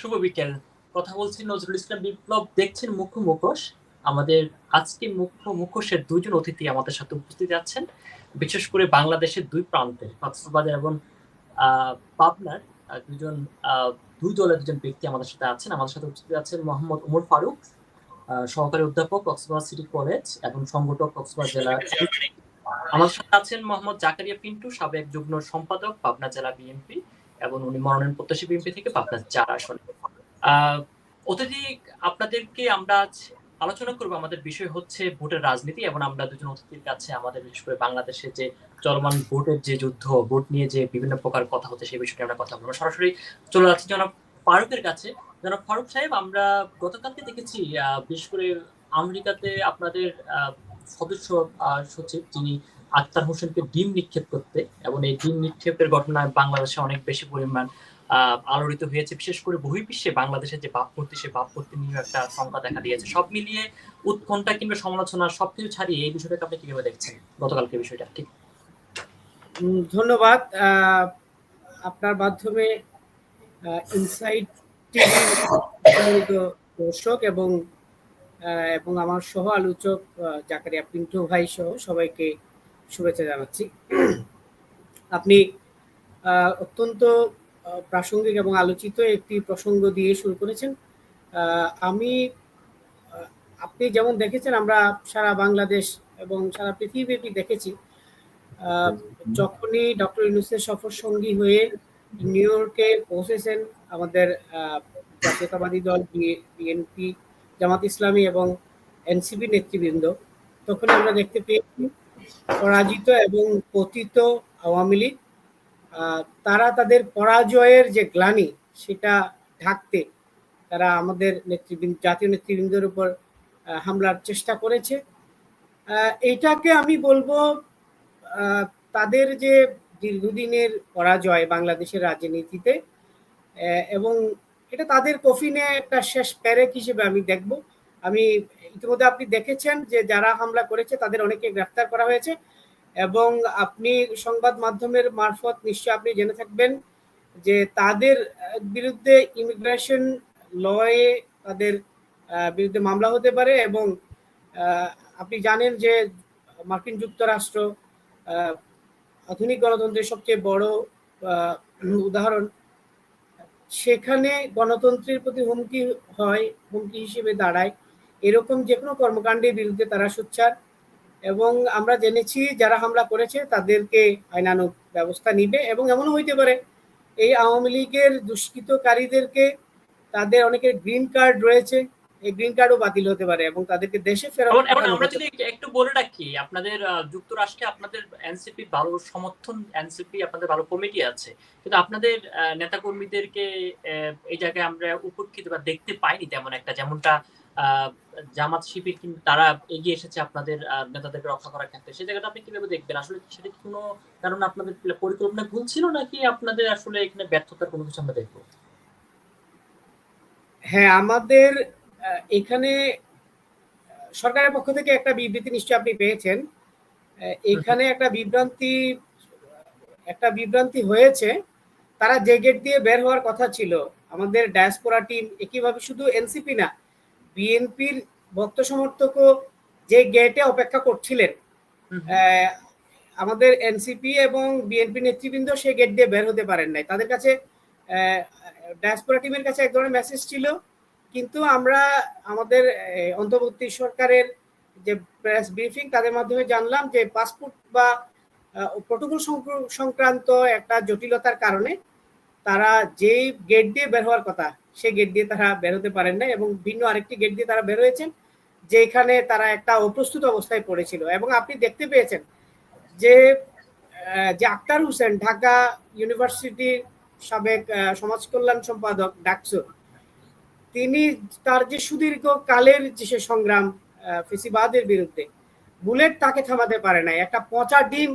শুভ বিকেল। কথা বলছি নজরুল ইসলাম বিপ্লব দেখছেন মুখ্য মুখোশ? আমাদের আজকে মুখ্য মুখোশের দুজন অতিথি আমাদের সাথে উপস্থিত আছেন। বিশেষ করে বাংলাদেশের দুই প্রান্তের কক্সবাজার এবং পাবনার দুজন দুই দলের দুজন ব্যক্তি আমাদের সাথে আছেন। আমাদের সাথে উপস্থিত আছেন মোহাম্মদ উমর ফারুক সহকারী অধ্যাপক কক্সবাজার সিটি কলেজ এবং সংগঠক কক্সবাজার জেলা আমাদের সাথে আছেন মোহাম্মদ জাকারিয়া পিন্টু সাবেক যুগ্ম সম্পাদক পাবনা জেলা বিএনপি। এবং উনি মনোনয়ন প্রত্যাশী বিএনপি থেকে পাবনা চার আসনে। অতিথি আপনাদেরকে আমরা আজ আলোচনা করব। আমাদের বিষয় হচ্ছে ভোটের রাজনীতি এবং আমরা দুজন অতিথির কাছে আমাদের বিশেষ করে বাংলাদেশে যে চলমান ভোটের যে যুদ্ধ, ভোট নিয়ে যে বিভিন্ন প্রকার কথা হচ্ছে সেই বিষয়ে আমরা কথা বলব। সরাসরি চলে যাচ্ছি জনাব ফারুকের কাছে। জনাব ফারুক সাহেব, আমরা গতকালকে দেখেছি বিশেষ করে আমেরিকাতে আপনাদের সদস্য সচিব যিনি আক্তার হোসেনকে ডিম নিক্ষেপ করতে এবং এই ডিম নিক্ষেপের ঘটনায় বাংলাদেশে অনেক বেশি পরিমাণ আলোড়িত হয়েছে। বিশেষ করে বহির্বিশ্বে বাংলাদেশের যে ভাবমূর্তি সেই ভাবমূর্তি নিয়ে একটা সংখ্যা দেখা দিয়েছে। সব মিলিয়ে উৎকণ্ঠা কিংবা সমালোচনা সবকিছু ছাড়িয়ে এই বিষয়টাকে আপনি কীভাবে দেখছেন? গতকালকে বিষয়টা, ঠিক? ধন্যবাদ। আপনার মাধ্যমে ইনসাইড টিভির দর্শক এবং এবং আমার সহ আলোচক জাকারিয়া পিন্টু ভাই সহ সবাইকে শুভেচ্ছা জানাচ্ছি। আপনি আহ, অত্যন্ত প্রাসঙ্গিক এবং আলোচিত একটি প্রসঙ্গ দিয়ে শুরু করেছেন। আমি আপনি যেমন দেখেছেন আমরা সারা বাংলাদেশ এবং সারা পৃথিবীব্যাপী দেখেছি যখনই ডক্টর ইউনুসের সফর সঙ্গী হয়ে নিউ ইয়র্কে পৌঁছেছেন আমাদের জাতীয়তাবাদী দল বিএনপি জামাত ইসলামী এবং এনসিপি নেতৃবৃন্দ তখন আমরা দেখতে পেয়েছি পরাজিত এবং পতিত আওয়ামী লীগ তারা তাদের পরাজয়ের যে গ্লানি সেটা ঢাকতে তারা আমাদের নেতৃবৃন্দ জাতীয় নেতৃবৃন্দের উপর হামলার চেষ্টা করেছে। আহ, এইটাকে আমি বলব তাদের যে দীর্ঘদিনের পরাজয় বাংলাদেশের রাজনীতিতে এবং এটা তাদের কফিনে একটা শেষ প্যারেক হিসেবে আমি দেখব। আমি ইতিমধ্যে আপনি দেখেছেন যে যারা হামলা করেছে, তাদের অনেকে গ্রেফতার করা হয়েছে এবং আপনি সংবাদ মাধ্যমের মারফত নিশ্চয় আপনি জেনে থাকবেন যে তাদের বিরুদ্ধে ইমিগ্রেশন লয়ে তাদের বিরুদ্ধে মামলা হতে পারে এবং আপনি জানেন যে মার্কিন যুক্তরাষ্ট্র আধুনিক গণতন্ত্রের সবচেয়ে বড় উদাহরণ। সেখানে গণতন্ত্রের প্রতি হুমকি হয়, হুমকি হিসেবে দাঁড়ায়। এরকম যে কোনো কর্মকাণ্ডের বিরুদ্ধে তারা সোচ্চার। এবং আমরা জেনেছি যারা হামলা করেছে তাদেরকে আইনানুগ ব্যবস্থা নিবে এবং এমনও হইতে পারে এই আওয়ামী লীগের দুষ্কৃতকারীদেরকে তাদের অনেকের গ্রিন কার্ড রয়েছে এই গ্রিন কার্ডও বাতিল হতে পারে এবং তাদেরকে দেশে পাঠানো আমরা যদি একটু বলে রাখি আপনাদের যুক্তরাষ্ট্রে আপনাদের এনসিপি ভালো সমর্থন এনসিপি আপনাদের ভালো কমিটি আছে। কিন্তু আপনাদের নেতাকর্মীদেরকে এই জায়গায় আমরা উপেক্ষিত বা দেখতে পাইনি তেমন একটা যেমনটা জামাত শিবির কিন্তু তারা এগিয়ে এসেছে আপনাদের নেতাদেরকে রক্ষা করার ক্ষেত্রে। সেই জায়গাটা আপনি কীভাবে দেখবেন? আসলে সেটা কি কোনো কারণ আপনাদের পরিকল্পনা ভুল ছিল নাকি আপনাদের আসলে এখানে ব্যর্থতার কোনো কিছু আমরা দেখব? হ্যাঁ আমাদের এখানে সরকারের পক্ষ থেকে একটা বিবৃতি নিশ্চয়ই আপনি পেয়েছেন। এখানে একটা বিভ্রান্তি একটা বিভ্রান্তি হয়েছে। তারা যে গেট দিয়ে বের হওয়ার কথা ছিল। আমাদের ডায়াসপোরা টিম একইভাবে শুধু এনসিপি না বিএনপির ভক্ত সমর্থকও যে গেটে অপেক্ষা করছিলেন আমাদের এনসিপি এবং বিএনপি নেতৃবৃন্দ সেই গেট দিয়ে বের হতে পারেন নাই। তাদের কাছে ডায়াসপোরা টিমের কাছে এক ধরনের মেসেজ ছিল কিন্তু আমরা আমাদের অন্তর্বর্তী সরকারের যে প্রেস ব্রিফিং তাদের মাধ্যমে জানলাম যে পাসপোর্ট বা প্রোটোকল সংক্রান্ত একটা জটিলতার কারণে তারা যেই গেট দিয়ে বের হওয়ার কথা সেই গেট দিয়ে তারা বেরোতে পারেন না এবং ভিন্ন আরেকটি গেট দিয়ে তারা বের হয়েছেন যেখানে তারা একটা অপ্রস্তুত অবস্থায় পড়েছিল। এবং আপনি দেখতে পেয়েছেন যে যে আক্তার হোসেন, ঢাকা ইউনিভার্সিটির সাবেক সমাজ কল্যাণ সম্পাদক ডাকসুর তিনি তার যে সুদীর্ঘ কালের যে সে সংগ্রাম ফেসিবাদের বিরুদ্ধে বুলেট তাকে থামাতে পারে নাই, একটা পচা ডিম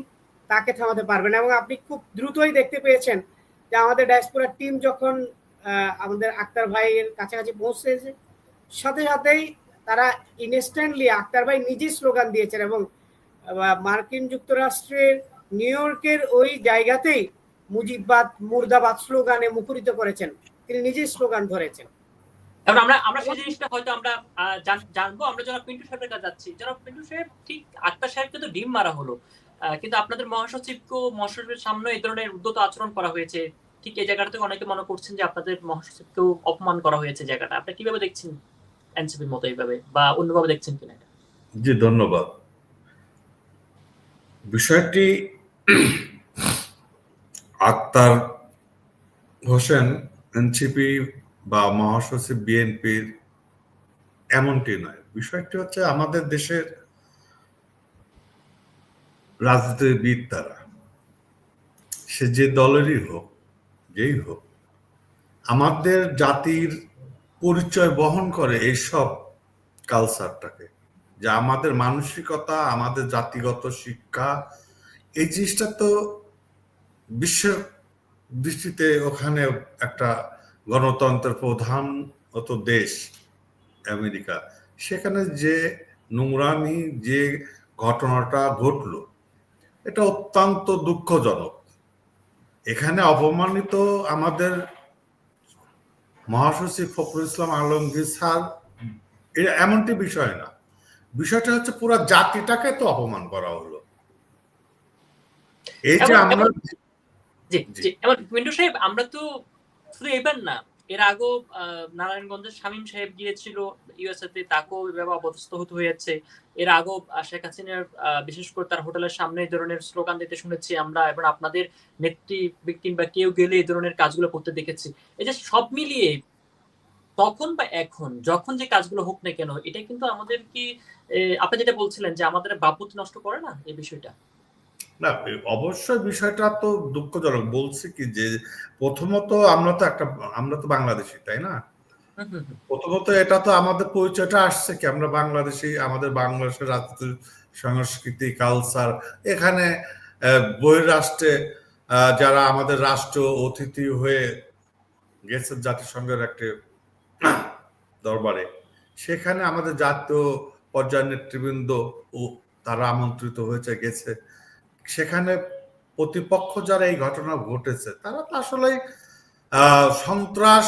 তাকে থামাতে পারবে না। এবং আপনি খুব দ্রুতই দেখতে পেয়েছেন যে আমাদের ডায়াসপোরা টিম যখন আমাদের আক্তার ভাইয়ের কাছাকাছি পৌঁছেছে সাথে সাথেই তারা ইনস্ট্যান্টলি আক্তার ভাই নিজেই স্লোগান দিয়েছেন এবং মার্কিন যুক্তরাষ্ট্রের নিউ ইয়র্কের ওই জায়গাতেই মুজিববাদ, মুর্দাবাদ স্লোগানে মুখরিত করেছেন। তিনি নিজেই স্লোগান ধরেছেন। এবার আমরা আমরা সেই জিনিসটা হয়তো আমরা জানব। আমরা যারা পিন্টু সাহেবের কাছে যাচ্ছি, যারা পিন্টু সাহেব ঠিক আক্তার সাহেবকে তো ডিম মারা হলো। কিন্তু আপনাদের মহাসচিবকেও মহাসচিবের সামনে এই ধরনের উদ্যত আচরণ করা হয়েছে। ঠিক এই জায়গাটা থেকে অনেকে মনে করছেন যে আপনাদের মহাসচিবকেও অপমান করা হয়েছে জায়গাটা। আপনি কীভাবে দেখছেন এনসিপির মতো এইভাবে বা অন্যভাবে দেখছেন কিনা? জি, ধন্যবাদ। বিষয়টি আক্তার হোসেন, এনসিপি বা মহাসচিব বিএনপির এমনটি নয়। বিষয়টি হচ্ছে আমাদের দেশের রাজনীতিবিদ তারা সে যে দলেরই হোক যেই হোক। আমাদের জাতির পরিচয় বহন করে এইসব কালচারটাকে যে আমাদের মানসিকতা, আমাদের জাতিগত শিক্ষা, এই জিনিসটা তো বিশ্বের দৃষ্টিতে ওখানে একটা গণতন্ত্রের প্রধান অত দেশ, আমেরিকা। সেখানে যে নোংরামি, যে ঘটনাটা ঘটলো, এটা অত্যন্ত দুঃখজনক। এখানে অপমানিত আমাদের মহাসচিব ফখরুল ইসলাম আলমগীর স্যার এটা এমনটি বিষয় না বিষয়টা হচ্ছে পুরো জাতিটাকে তো অপমান করা হলো এই যে আমরা জি জি। উইন্ডো সাহেব আমরা তো শুধু এবার না এর আগেও নারায়ণগঞ্জের শামীম সাহেব গিয়েছিল ইউএসএ তে তাকেও এভাবে অপদস্থ হতে হয়েছে। এর আগেও শেখ হাসিনার বিশেষ করে তার হোটেলের সামনে এই ধরনের স্লোগান দিতে শুনেছি আমরা, এবং আপনাদের নেত্রী ব্যক্তি বা কেউ গেলে এই ধরনের কাজগুলো করতে দেখেছি। এই যে সব মিলিয়ে তখন বা এখন, যখন যে কাজগুলো হোক না কেন, এটা কিন্তু আমাদের কি আপনি যেটা বলছিলেন যে আমাদের বাবুতি নষ্ট করে না এই বিষয়টা? না অবশ্যই বিষয়টা তো দুঃখজনক। বলছি কি যে প্রথমত আমরা তো একটা আমরা তো বাংলাদেশি তাই না। প্রথমত এটা তো আমাদের পরিচয়টা আসছে কি আমরা বাংলাদেশি আমাদের বাংলাদেশের রাজনীতি সংস্কৃতি কালচার এখানে বহিরাষ্ট্রে যারা আমাদের রাষ্ট্র অতিথি হয়ে গেছে জাতিসংঘের একটি দরবারে সেখানে আমাদের জাতীয় পর্যায়ের নেতৃবৃন্দ ও তারা আমন্ত্রিত হয়েছে গেছে। সেখানে প্রতিপক্ষ যারা এই ঘটনা ঘটেছে তারা তো আসলে সন্ত্রাস